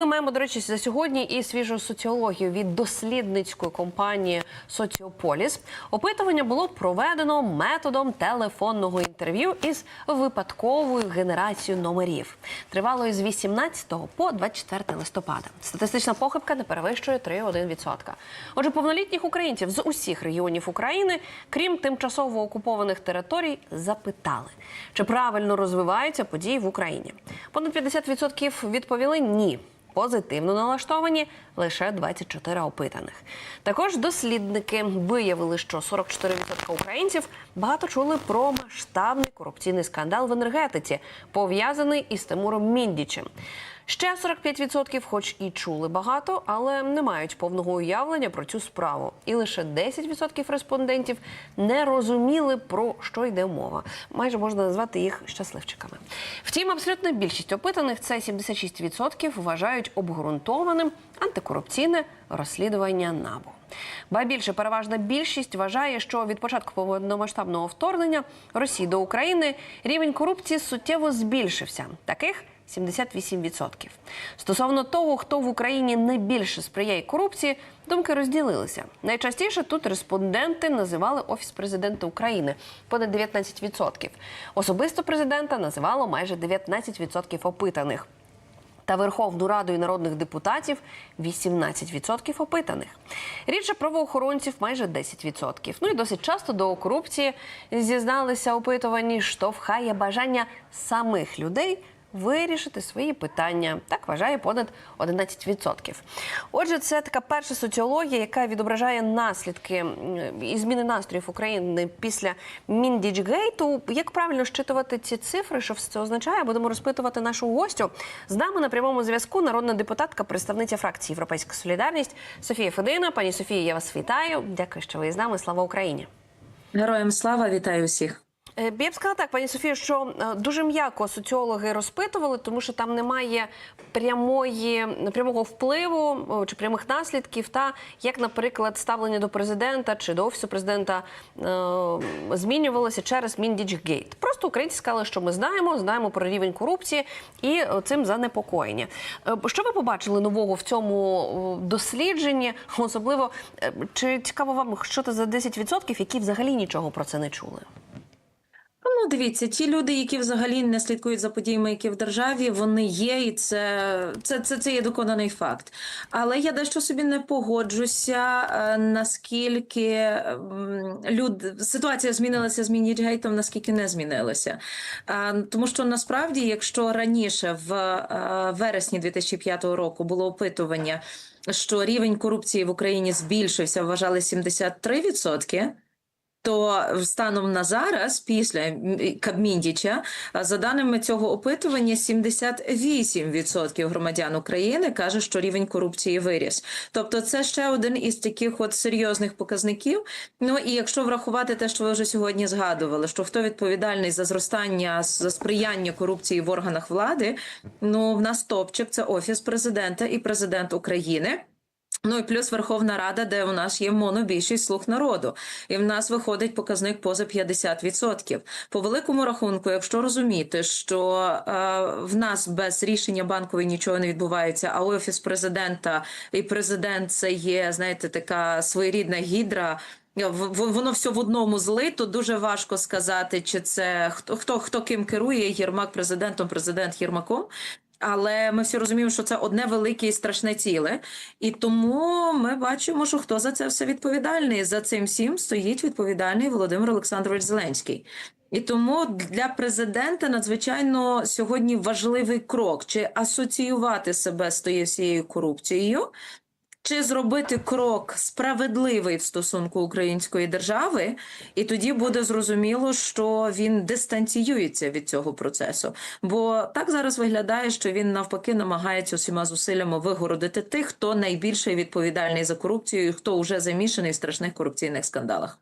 Ми маємо, до речі, за сьогодні і свіжу соціологію від дослідницької компанії Соціополіс. Опитування було проведено методом телефонного інтерв'ю із випадковою генерацією номерів. Тривало із 18 по 24 листопада. Статистична похибка не перевищує 3,1%. Отже, повнолітніх українців з усіх регіонів України, крім тимчасово окупованих територій, запитали, чи правильно розвиваються події в Україні. Понад 50% відповіли ні. Позитивно налаштовані лише 24 опитаних. Також дослідники виявили, що 44% українців багато чули про масштабний корупційний скандал в енергетиці, пов'язаний із Тимуром Міндічем. Ще 45% хоч і чули багато, але не мають повного уявлення про цю справу. І лише 10% респондентів не розуміли, про що йде мова. Майже можна назвати їх щасливчиками. Втім, абсолютна більшість опитаних це 76% вважають обґрунтованим антикорупційне розслідування НАБУ. Ба більше переважна більшість вважає, що від початку повномасштабного вторгнення Росії до України рівень корупції суттєво збільшився. Таких 78%. Стосовно того, хто в Україні найбільше сприяє корупції, думки розділилися. Найчастіше тут респонденти називали офіс президента України понад 19%. Особисто президента називало майже 19% опитаних. Та Верховну Раду і народних депутатів 18% опитаних. Рідше правоохоронців майже 10%. Ну і досить часто до корупції зізналися опитувані, штовхає бажання самих людей вирішити свої питання. Так вважає понад 11%. Отже, це така перша соціологія, яка відображає наслідки і зміни настроїв України після Міндічгейту. Як правильно щитувати ці цифри? Що все це означає? Будемо розпитувати нашу гостю. З нами на прямому зв'язку народна депутатка, представниця фракції Європейська Солідарність Софія Федина. Пані Софія, я вас вітаю. Дякую, що ви з нами. Слава Україні. Героям слава вітаю всіх. Е, Я б сказала так, пані Софію, що е, дуже м'яко соціологи розпитували, тому що там немає прямої прямого впливу чи прямих наслідків, та як, наприклад, ставлення до президента чи до офісу президента е, змінювалося через Міндічгейт. Просто українці сказали, що ми знаємо, знаємо про рівень корупції і е, цим занепокоєння. Що ви побачили нового в цьому дослідженні? Особливо чи цікаво вам, що це за 10%, які взагалі нічого про це не чули? Ну, дивіться, ті люди, які взагалі не слідкують за подіями, які в державі, вони є, і це, це, це, це є доконаний факт. Але я дещо собі не погоджуся, е, наскільки люд... ситуація змінилася з Мініджгейтом, наскільки не змінилася. Е, Тому що насправді, якщо раніше в е, вересні 2005 року було опитування, що рівень корупції в Україні збільшився, вважали 73%, то станом на зараз, після Кабміндіча, а за даними цього опитування, 78% громадян України каже, що рівень корупції виріс. Тобто, це ще один із таких от серйозних показників. Ну і якщо врахувати те, що ви вже сьогодні згадували, що хто відповідальний за зростання за сприяння корупції в органах влади, ну в нас топчик це офіс президента і президент України. Ну і плюс Верховна Рада, де у нас є монобільшість слуг народу, і в нас виходить показник поза 50%. По великому рахунку, якщо розуміти, що е, в нас без рішення банкової нічого не відбувається, а офіс президента і президент це є, знаєте, така своєрідна гідра. Воно все в одному злито. Дуже важко сказати, чи це хто хто хто ким керує Єрмак президентом, президент Єрмаком. Але ми всі розуміємо, що це одне велике і страшне ціле, і тому ми бачимо, що хто за це все відповідальний. За цим всім стоїть відповідальний Володимир Олександрович Зеленський. І тому для президента надзвичайно сьогодні важливий крок чи асоціювати себе з тією всією корупцією, чи зробити крок справедливий в стосунку української держави, і тоді буде зрозуміло, що він дистанціюється від цього процесу. Бо так зараз виглядає, що він навпаки намагається усіма зусиллями вигородити тих, хто найбільше відповідальний за корупцію, і хто вже замішаний в страшних корупційних скандалах.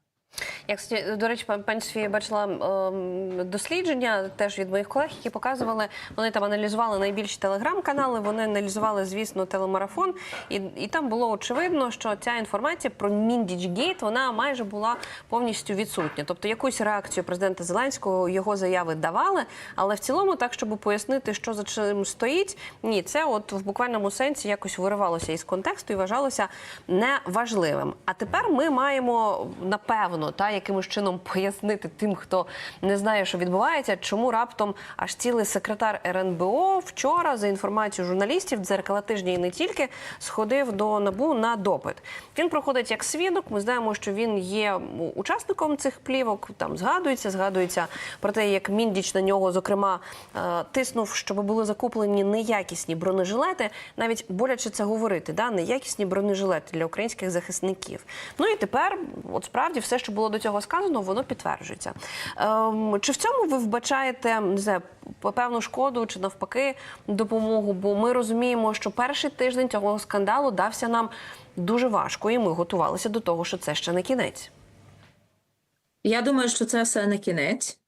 Як до речі, пан- пані Софія бачила ем, дослідження теж від моїх колег, які показували, вони там аналізували найбільші телеграм-канали, вони аналізували, звісно, телемарафон, і, і там було очевидно, що ця інформація про Міндічгейт вона майже була повністю відсутня. Тобто якусь реакцію президента Зеленського його заяви давали, але в цілому, так щоб пояснити, що за чим стоїть, ні, це от в буквальному сенсі якось виривалося із контексту і вважалося неважливим. А тепер ми маємо напевно та якимось чином пояснити тим, хто не знає, що відбувається, чому раптом аж цілий секретар РНБО вчора, за інформацією журналістів, дзеркала тижня і не тільки сходив до набу на допит. Він проходить як свідок. Ми знаємо, що він є учасником цих плівок. Там згадується, згадується про те, як міндіч на нього зокрема е, тиснув, щоб були закуплені неякісні бронежилети. Навіть боляче це говорити, да неякісні бронежилети для українських захисників. Ну і тепер, от справді, все, що було до цього сказано, воно підтверджується. Ем, чи в цьому ви вбачаєте не знаю, певну шкоду чи навпаки допомогу? Бо ми розуміємо, що перший тиждень цього скандалу дався нам дуже важко, і ми готувалися до того, що це ще не кінець. Я думаю, що це все не кінець.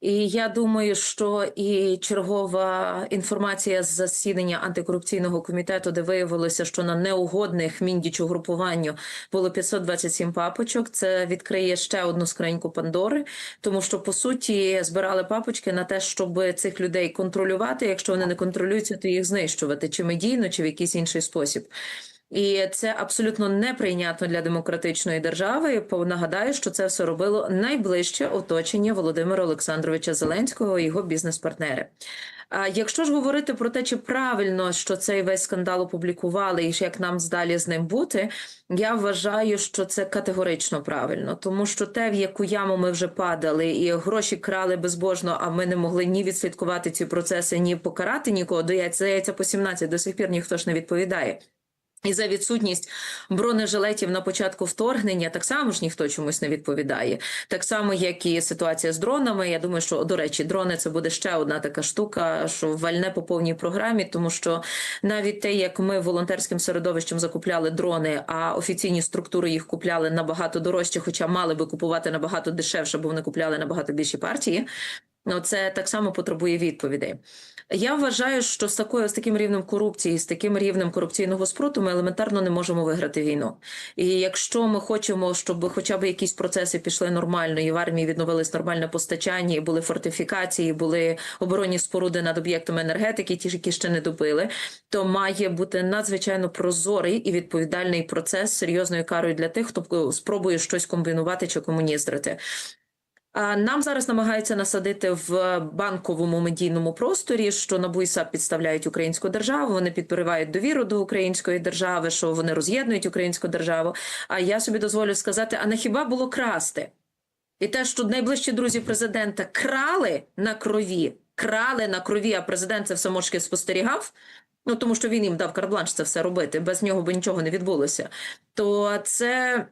І я думаю, що і чергова інформація з засідання антикорупційного комітету, де виявилося, що на неугодних міндічу групуванню було 527 папочок. Це відкриє ще одну скриньку Пандори, тому що по суті збирали папочки на те, щоб цих людей контролювати. Якщо вони не контролюються, то їх знищувати чи медійно, чи в якийсь інший спосіб. І це абсолютно неприйнятно для демократичної держави. Нагадаю, що це все робило найближче оточення Володимира Олександровича Зеленського і його бізнес-партнери. А якщо ж говорити про те, чи правильно що цей весь скандал опублікували, і як нам далі з ним бути, я вважаю, що це категорично правильно, тому що те, в яку яму ми вже падали, і гроші крали безбожно, а ми не могли ні відслідкувати ці процеси, ні покарати нікого. Здається, по 17 до сих пір ніхто ж не відповідає. І за відсутність бронежилетів на початку вторгнення так само ж ніхто чомусь не відповідає. Так само, як і ситуація з дронами. Я думаю, що до речі, дрони це буде ще одна така штука, що вальне по повній програмі, тому що навіть те, як ми волонтерським середовищем закупляли дрони, а офіційні структури їх купляли набагато дорожче, хоча мали би купувати набагато дешевше, бо вони купляли набагато більші партії. Ну, це так само потребує відповідей. Я вважаю, що з такою з таким рівнем корупції, з таким рівнем корупційного спруту, ми елементарно не можемо виграти війну. І якщо ми хочемо, щоб хоча б якісь процеси пішли нормально, і в армії відновилось нормальне постачання, і були фортифікації, були оборонні споруди над об'єктами енергетики, ті ж, які ще не добили, то має бути надзвичайно прозорий і відповідальний процес з серйозною карою для тих, хто спробує щось комбінувати чи комуніздрити. Нам зараз намагаються насадити в банковому медійному просторі, що НАБУ і САП підставляють українську державу. Вони підривають довіру до української держави, що вони роз'єднують українську державу. А я собі дозволю сказати: а не хіба було красти? І те, що найближчі друзі президента крали на крові, крали на крові, а президент це все мовчки спостерігав. Ну тому що він їм дав карбланш це все робити, без нього би нічого не відбулося. То це.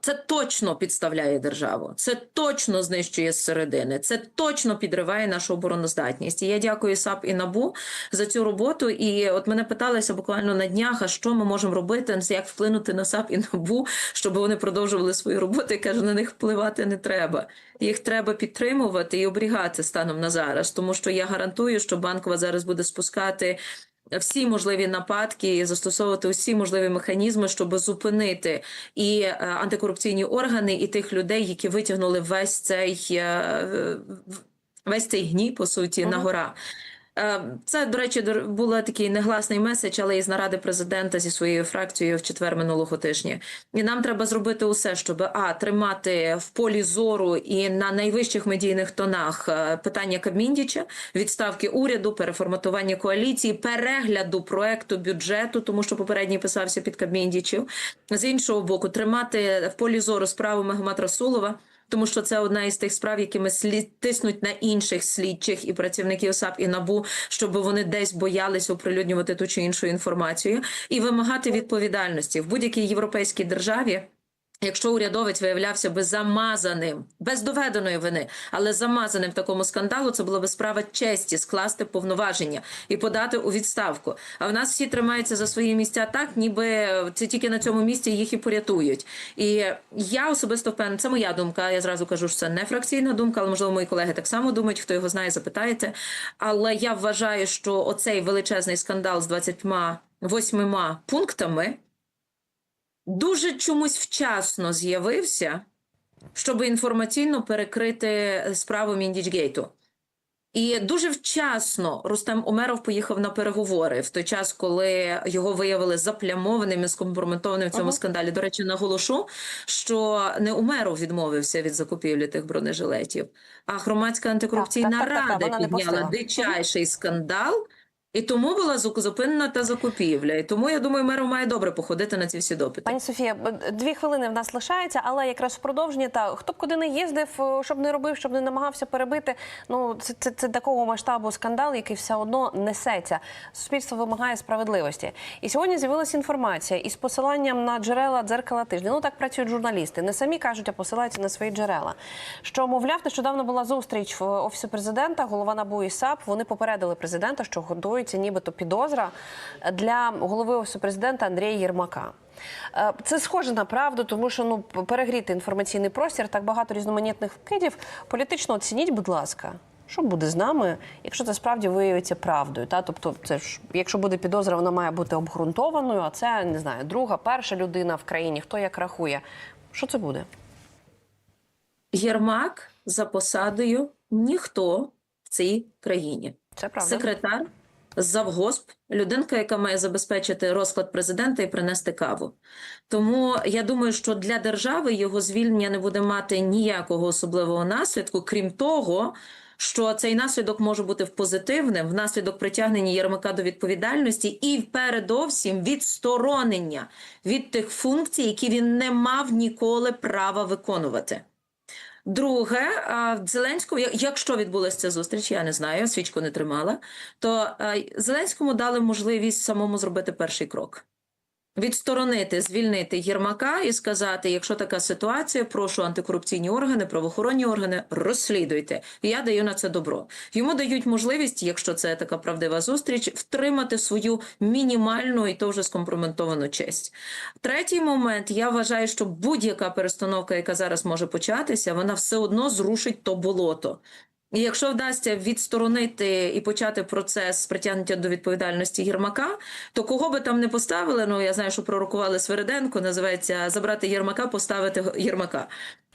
Це точно підставляє державу, це точно знищує зсередини, це точно підриває нашу обороноздатність. І я дякую САП і НАБУ за цю роботу. І от мене питалися буквально на днях, а що ми можемо робити, як вплинути на САП і НАБУ, щоб вони продовжували свою роботу. Я кажу, на них впливати не треба. Їх треба підтримувати і оберігати станом на зараз, тому що я гарантую, що банкова зараз буде спускати всі можливі нападки і застосовувати усі можливі механізми, щоб зупинити і е, антикорупційні органи, і тих людей, які витягнули весь цей е, весь цей гній, по суті, на гора. Е, Це, до речі, був такий негласний меседж, але із наради президента зі своєю фракцією в четвер минулого тижня. І нам треба зробити усе, щоб а тримати в полі зору і на найвищих медійних тонах е, питання Кабміндіча, відставки уряду, переформатування коаліції, перегляду проекту бюджету, тому що попередній писався під Кабміндічів. З іншого боку, тримати в полі зору справу Магомат Расулова. Тому що це одна із тих справ, якими слід тиснуть на інших слідчих і працівників САП і НАБУ, щоб вони десь боялись оприлюднювати ту чи іншу інформацію, і вимагати відповідальності в будь-якій європейській державі. Якщо урядовець виявлявся би замазаним, без доведеної вини, але замазаним в такому скандалу, це було би справа честі скласти повноваження і подати у відставку. А в нас всі тримаються за свої місця так, ніби це тільки на цьому місці їх і порятують. І я особисто впевнена, це моя думка. Я зразу кажу, що це не фракційна думка, але можливо мої колеги так само думають. Хто його знає, запитаєте. Але я вважаю, що оцей величезний скандал з 28 пунктами дуже чомусь вчасно з'явився, щоб інформаційно перекрити справу Міндічгейту. І дуже вчасно Рустем Умеров поїхав на переговори в той час, коли його виявили заплямованим і скомпрометованим в цьому Ага. скандалі. До речі, наголошу, що не Умеров відмовився від закупівлі тих бронежилетів, а громадська антикорупційна Так, так, так, так, рада вона не підняла дичайший скандал. І тому була зупинена та закупівля. І тому я думаю, меров має добре походити на ці всі допити. Пані Софія, дві хвилини в нас лишається, але якраз в продовження та хто б куди не їздив, щоб не робив, щоб не намагався перебити. Ну це, це, це такого масштабу скандал, який все одно несеться. Суспільство вимагає справедливості. І сьогодні з'явилася інформація із посиланням на джерела дзеркала тижня. Ну так працюють журналісти. Не самі кажуть, а посилаються на свої джерела. Що мовляв, нещодавно була зустріч в офісі президента, голова НАБУ і САП. Вони попередили президента, що готується нібито підозра для голови офісу президента Андрія Єрмака. Е, Це схоже на правду, тому що ну перегріти інформаційний простір, так багато різноманітних вкидів. Політично оцініть, будь ласка. Що буде з нами, якщо це справді виявиться правдою? Та тобто, це ж якщо буде підозра, вона має бути обґрунтованою. А це не знаю, друга, перша людина в країні, хто як рахує. Що це буде? Єрмак за посадою ніхто в цій країні. Це правда. Секретар, завгосп, людинка, яка має забезпечити розклад президента і принести каву. Тому я думаю, що для держави його звільнення не буде мати ніякого особливого наслідку, крім того. Що цей наслідок може бути позитивним внаслідок притягнення Єрмака до відповідальності і передовсім відсторонення від тих функцій, які він не мав ніколи права виконувати. Друге, Зеленському, якщо відбулася ця зустріч, я не знаю, свічку не тримала, то Зеленському дали можливість самому зробити перший крок. Відсторонити, звільнити Єрмака і сказати, якщо така ситуація, прошу антикорупційні органи, правоохоронні органи, розслідуйте. Я даю на це добро. Йому дають можливість, якщо це така правдива зустріч, втримати свою мінімальну і то вже скомпрометовану честь. Третій момент, я вважаю, що будь-яка перестановка, яка зараз може початися, вона все одно зрушить то болото. Якщо вдасться відсторонити і почати процес притягнення до відповідальності Єрмака, то кого би там не поставили, ну я знаю, що пророкували Свериденко, називається забрати Єрмака, поставити Єрмака.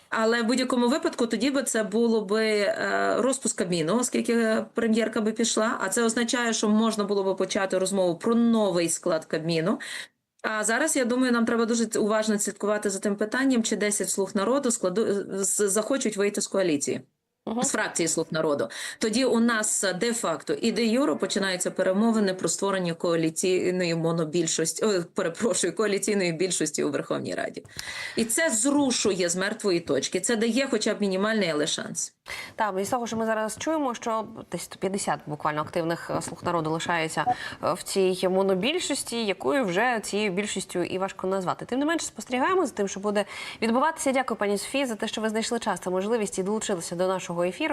Але в будь-якому випадку тоді би це було би е, розпуск Кабміну, оскільки прем'єрка би пішла. А це означає, що можна було би почати розмову про новий склад Кабміну. А зараз я думаю, нам треба дуже уважно слідкувати за тим питанням, чи 10 слуг народу складу захочуть вийти з коаліції. З фракції слуг народу тоді у нас е, де-факто і де юро починаються перемовини про створення коаліційної монобільшості. Ой, перепрошую, коаліційної більшості у Верховній Раді, і це зрушує з мертвої точки. Це дає, хоча б мінімальний, але шанс. Так, і з того, що ми зараз чуємо, що десь 50 буквально активних е, слуг народу лишається е, в цій монобільшості, якою вже цією більшістю і важко назвати. Тим не менше, спостерігаємо за тим, що буде відбуватися. Дякую, пані Софії, за те, що ви знайшли час та можливість і долучилися до нашого ефіру.